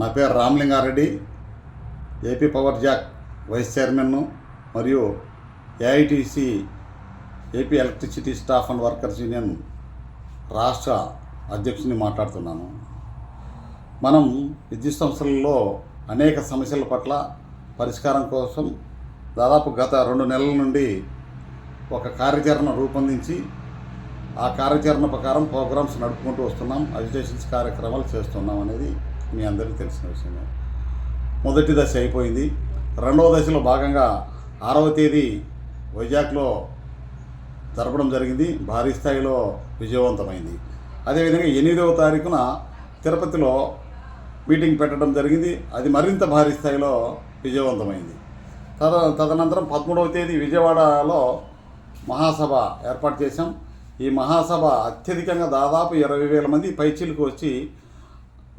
నా పేరు Ramalingareddy AP power JAC vice చైర్మన్ను మరియు AITC AP electricity staff and workers union రాష్ట్ర అధ్యక్షుని మాట్లాడుతున్నాను. మనం విద్యుత్ సంస్థలలో అనేక సమస్యల పట్ల పరిష్కారం కోసం దాదాపు గత రెండు నెలల నుండి ఒక కార్యాచరణ రూపొందించి ఆ కార్యాచరణ ప్రకారం ప్రోగ్రామ్స్ నడుపుకుంటూ వస్తున్నాం అజిటేషన్స్ కార్యక్రమాలు చేస్తున్నాం అనేది మీ అందరికీ తెలిసిన విషయమే. మొదటి దశ అయిపోయింది. రెండవ దశలో భాగంగా ఆరవ తేదీ వైజాగ్లో జరపడం జరిగింది. భారీ స్థాయిలో విజయవంతమైంది. అదేవిధంగా ఎనిమిదవ తారీఖున తిరుపతిలో మీటింగ్ పెట్టడం జరిగింది. అది మరింత భారీ స్థాయిలో విజయవంతమైంది. తద తదనంతరం పదమూడవ తేదీ విజయవాడలో మహాసభ ఏర్పాటు చేశాం. ఈ మహాసభ అత్యధికంగా దాదాపు ఇరవై వేల మంది పైచీలకు వచ్చి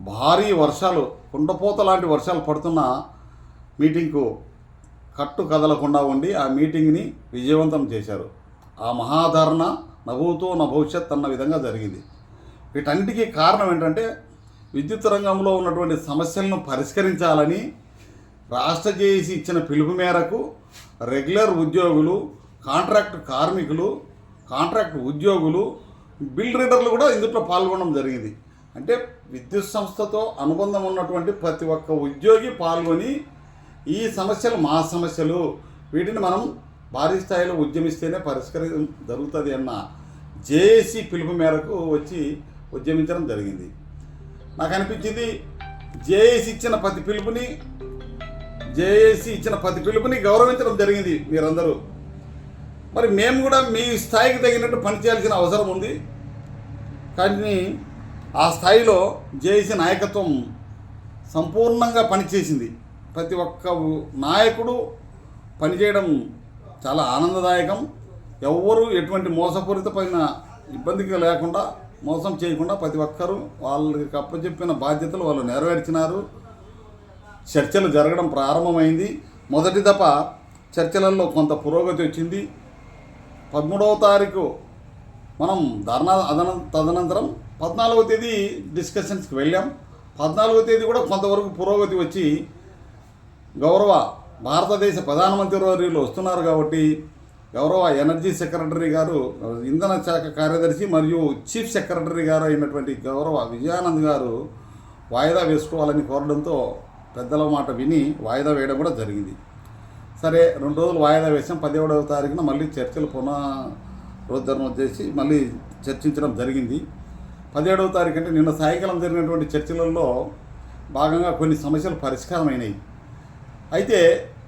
భారీ వర్షాలు కుండపోత లాంటి వర్షాలు పడుతున్న మీటింగ్కు కట్టు కదలకుండా ఉండి ఆ మీటింగ్ని విజయవంతం చేశారు. ఆ మహాధారణ నవ్వుతో నా భవిష్యత్ అన్న విధంగా జరిగింది. వీటన్నిటికీ కారణం ఏంటంటే విద్యుత్ రంగంలో ఉన్నటువంటి సమస్యలను పరిష్కరించాలని రాష్ట్ర జేఏసీ ఇచ్చిన పిలుపు మేరకు రెగ్యులర్ ఉద్యోగులు కాంట్రాక్ట్ కార్మికులు కాంట్రాక్ట్ ఉద్యోగులు బిల్ రీడర్లు కూడా ఇందులో పాల్గొనడం జరిగింది. అంటే విద్యుత్ సంస్థతో అనుబంధం ఉన్నటువంటి ప్రతి ఒక్క ఉద్యోగి పాల్గొని ఈ సమస్యలు మా సమస్యలు వీటిని మనం భారీ స్థాయిలో ఉద్యమిస్తేనే పరిష్కరించడం జరుగుతుంది అన్న జేఏసీ పిలుపు మేరకు వచ్చి ఉద్యమించడం జరిగింది. నాకు అనిపించింది జేఏసీ ఇచ్చిన ప్రతి పిలుపుని జేఏసీ ఇచ్చిన ప్రతి పిలుపుని గౌరవించడం జరిగింది మీరందరూ. మరి మేము కూడా మీ స్థాయికి తగినట్టు పనిచేయాల్సిన అవసరం ఉంది. కానీ ఆ స్థాయిలో జేఏసీ నాయకత్వం సంపూర్ణంగా పనిచేసింది. ప్రతి ఒక్క నాయకుడు పనిచేయడం చాలా ఆనందదాయకం. ఎవ్వరూ ఎటువంటి మోసపూరితమైన ఇబ్బందికి లేకుండా మోసం చేయకుండా ప్రతి ఒక్కరూ వాళ్ళకి అప్పచెప్పిన బాధ్యతలు వాళ్ళు నెరవేర్చినారు. చర్చలు జరగడం ప్రారంభమైంది. మొదటి దఫ చర్చలలో కొంత పురోగతి వచ్చింది. పదమూడవ తారీఖు మనం ధర్నా అదన తదనంతరం పద్నాలుగవ తేదీ డిస్కషన్స్కి వెళ్ళాం. పద్నాలుగో తేదీ కూడా కొంతవరకు పురోగతి వచ్చి గౌరవ భారతదేశ ప్రధానమంత్రి వర్యులు వస్తున్నారు కాబట్టి గౌరవ ఎనర్జీ సెక్రటరీ గారు ఇంధన శాఖ కార్యదర్శి మరియు చీఫ్ సెక్రటరీ గారు అయినటువంటి గౌరవ విజయానంద్ గారు వాయిదా వేసుకోవాలని కోరడంతో పెద్దల మాట విని వాయిదా వేయడం కూడా జరిగింది. సరే రెండు రోజులు వాయిదా వేసాం. పదిహేడవ తారీఖున మళ్ళీ చర్చలు పునః పునరుద్ధరణ చేసి మళ్ళీ చర్చించడం జరిగింది. పదిహేడవ తారీఖు అంటే నిన్న సాయంకాలం జరిగినటువంటి చర్చలలో భాగంగా కొన్ని సమస్యలు పరిష్కారమైనాయి. అయితే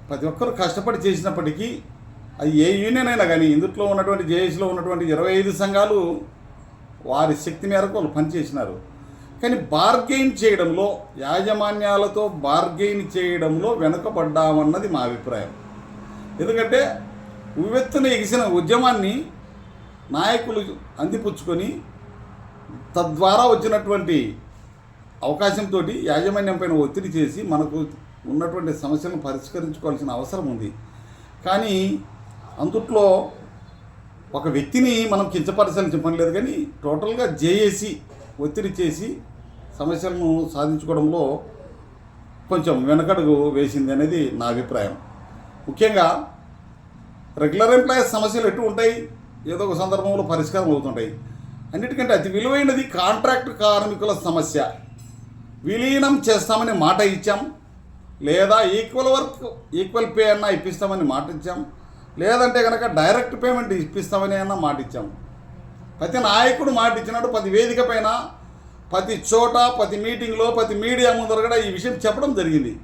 ప్రతి ఒక్కరు కష్టపడి చేసినప్పటికీ అది ఏ యూనియన్ అయినా కానీ ఇందులో ఉన్నటువంటి జేఏసీలో ఉన్నటువంటి ఇరవై ఐదు సంఘాలు వారి శక్తి మేరకు వాళ్ళు పనిచేసినారు. కానీ బార్గెయిన్ చేయడంలో యాజమాన్యాలతో బార్గెయిన్ చేయడంలో వెనుకబడ్డామన్నది మా అభిప్రాయం. ఎందుకంటే ఉవ్వెత్తున ఎగిసిన ఉద్యమాన్ని నాయకులు అందిపుచ్చుకొని తద్వారా వచ్చినటువంటి అవకాశంతో యాజమాన్యం పైన ఒత్తిడి చేసి మనకు ఉన్నటువంటి సమస్యలను పరిష్కరించుకోవాల్సిన అవసరం ఉంది. కానీ అందుట్లో ఒక వ్యక్తిని మనం కించపరచాలని చెప్పడం లేదు కానీ టోటల్గా జేఏసి ఒత్తిడి చేసి సమస్యలను సాధించుకోవడంలో కొంచెం వెనకడుగు వేసింది అనేది నా అభిప్రాయం. ముఖ్యంగా రెగ్యులర్ ఎంప్లాయీస్ సమస్యలు ఎటు ఉంటాయి? ఏదో ఒక సందర్భంలో పరిష్కారం అవుతుంటాయి. అన్నిటికంటే అతి విలువైనది కాంట్రాక్ట్ కార్మికుల సమస్య. విలీనం చేస్తామని మాట ఇచ్చాం. లేదా ఈక్వల్ వర్క్ ఈక్వల్ పే అన్న ఇప్పిస్తామని మాట ఇచ్చాం. లేదంటే కనుక డైరెక్ట్ పేమెంట్ ఇప్పిస్తామని అన్న మాట ఇచ్చాం. ప్రతి నాయకుడు మాట ఇచ్చినట్టు ప్రతి వేదిక పైన ప్రతి చోట ప్రతి మీటింగ్లో ప్రతి మీడియా ముందర కూడా ఈ విషయం చెప్పడం జరిగింది.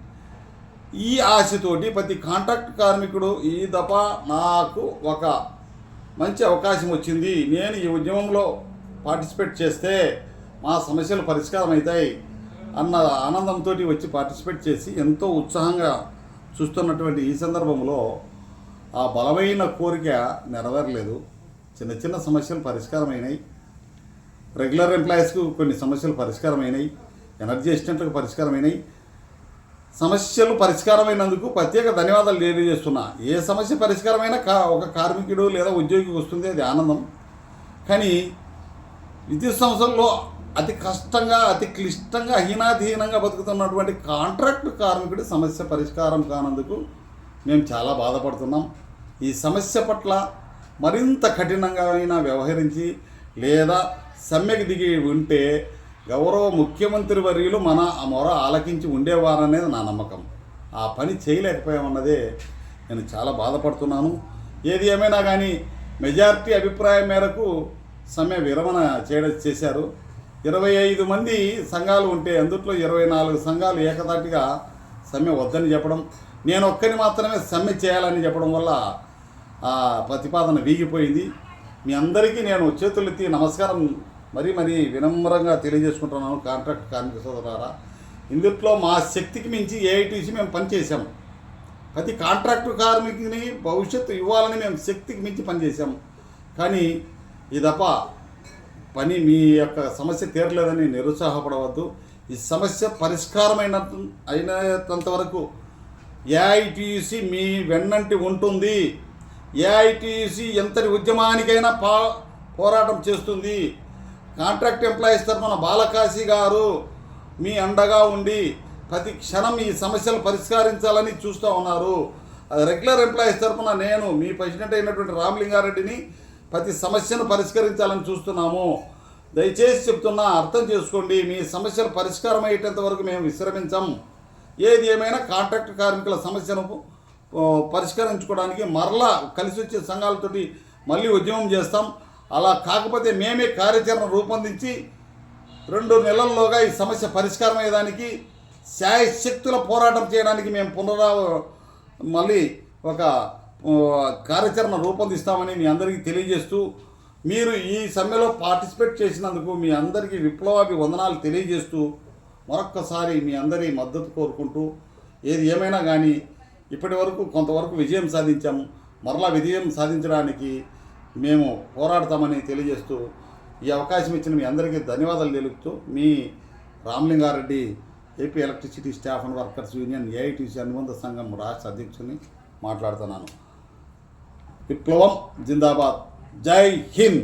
ఈ ఆశతోటి ప్రతి కాంట్రాక్ట్ కార్మికుడు ఈ దఫ నాకు ఒక మంచి అవకాశం వచ్చింది. నేను ఈ ఉద్యమంలో పార్టిసిపేట్ చేస్తే మా సమస్యలు పరిష్కారం అవుతాయి అన్న ఆనందంతో వచ్చి పార్టిసిపేట్ చేసి ఎంతో ఉత్సాహంగా చూస్తున్నటువంటి ఈ సందర్భంలో ఆ బలమైన కోరిక నెరవేరలేదు. చిన్న చిన్న సమస్యలు పరిష్కారమైనాయి. రెగ్యులర్ ఎంప్లాయీస్కు కొన్ని సమస్యలు పరిష్కారమైనాయి. ఎనర్జీ అసిస్టెంట్లకు పరిష్కారమైనాయి. సమస్యలు పరిష్కారమైనందుకు ప్రత్యేక ధన్యవాదాలు తెలియజేస్తున్నా. ఏ సమస్య పరిష్కారమైనా కా ఒక కార్మికుడు లేదా ఉద్యోగికి వస్తుంది అది ఆనందం. కానీ విద్యుత్ సంస్థల్లో అతి కష్టంగా అతి క్లిష్టంగా హీనాధీనంగా బతుకుతున్నటువంటి కాంట్రాక్ట్ కార్మికుడి సమస్య పరిష్కారం కానందుకు మేము చాలా బాధపడుతున్నాం. ఈ సమస్య పట్ల మరింత కఠినంగా అయినా వ్యవహరించి లేదా సమ్మెకు దిగి ఉంటే గౌరవ ముఖ్యమంత్రి వర్యులు మన మొర ఆలకించి ఉండేవారనేది నా నమ్మకం. ఆ పని చేయలేకపోయామన్నదే నేను చాలా బాధపడుతున్నాను. ఏది ఏమైనా కానీ మెజారిటీ అభిప్రాయం మేరకు సమ్మె విరమణ చేయడం చేశారు. ఇరవై ఐదు మంది సంఘాలు ఉంటే అందుట్లో ఇరవై నాలుగు సంఘాలు ఏకదాటిగా సమ్మె వద్దని చెప్పడం నేను ఒక్కని మాత్రమే సమ్మె చేయాలని చెప్పడం వల్ల ఆ ప్రతిపాదన వీగిపోయింది. మీ అందరికీ నేను చేతులెత్తి నమస్కారం మరీ మరీ వినమ్రంగా తెలియజేసుకుంటున్నాను కాంట్రాక్ట్ కార్మిక సోదరారా ఇందుట్లో మా శక్తికి మించి ఏఐటీసీ మేము పనిచేసాము ప్రతి కాంట్రాక్టు కార్మికుని భవిష్యత్తు ఇవ్వాలని మేము శక్తికి మించి పనిచేసాము కానీ ఈ తప్ప పని మీ యొక్క సమస్య తీరలేదని నిరుత్సాహపడవద్దు. ఈ సమస్య పరిష్కారమైన అయినంత వరకు ఏఐటీసీ మీ వెన్నంటి ఉంటుంది. ఏఐటీసీ ఎంతటి ఉద్యమానికైనా పా పోరాటం చేస్తుంది. కాంట్రాక్ట్ ఎంప్లాయీస్ తరఫున బాలకాశి గారు మీ అండగా ఉండి ప్రతి క్షణం ఈ సమస్యలు పరిష్కరించాలని చూస్తూ ఉన్నారు. అది రెగ్యులర్ ఎంప్లాయీస్ తరఫున నేను మీ ప్రెసిడెంట్ అయినటువంటి రామలింగారెడ్డిని ప్రతి సమస్యను పరిష్కరించాలని చూస్తున్నాము. దయచేసి చెప్తున్నా అర్థం చేసుకోండి మీ సమస్యలు పరిష్కారం అయ్యేటంత వరకు మేము విశ్రమించం. ఏది ఏమైనా కాంట్రాక్ట్ కార్మికుల సమస్యను పరిష్కరించుకోవడానికి మరలా కలిసి వచ్చే సంఘాలతోటి మళ్ళీ ఉద్యమం చేస్తాం. అలా కాకపోతే మేమే కార్యాచరణ రూపొందించి రెండు నెలల్లోగా ఈ సమస్య పరిష్కారం అయ్యేదానికి శాయశక్తుల పోరాటం చేయడానికి మేము పునరా మళ్ళీ ఒక కార్యాచరణ రూపొందిస్తామని మీ అందరికీ తెలియజేస్తూ మీరు ఈ సమ్మెలో పార్టిసిపేట్ చేసినందుకు మీ అందరికీ విప్లవాభి వందనాలు తెలియజేస్తూ మరొక్కసారి మీ అందరి మద్దతు కోరుకుంటూ ఏది ఏమైనా కానీ ఇప్పటి వరకు కొంతవరకు విజయం సాధించాము మరలా విజయం సాధించడానికి మేము పోరాడతామని తెలియజేస్తూ ఈ అవకాశం ఇచ్చిన మీ అందరికీ ధన్యవాదాలు తెలుపుతూ మీ Ramalingareddy AP electricity staff and workers union AITC అనుబంధ సంఘం రాష్ట్ర అధ్యక్షుని మాట్లాడుతున్నాను. విప్లవం జిందాబాద్. జై హింద్!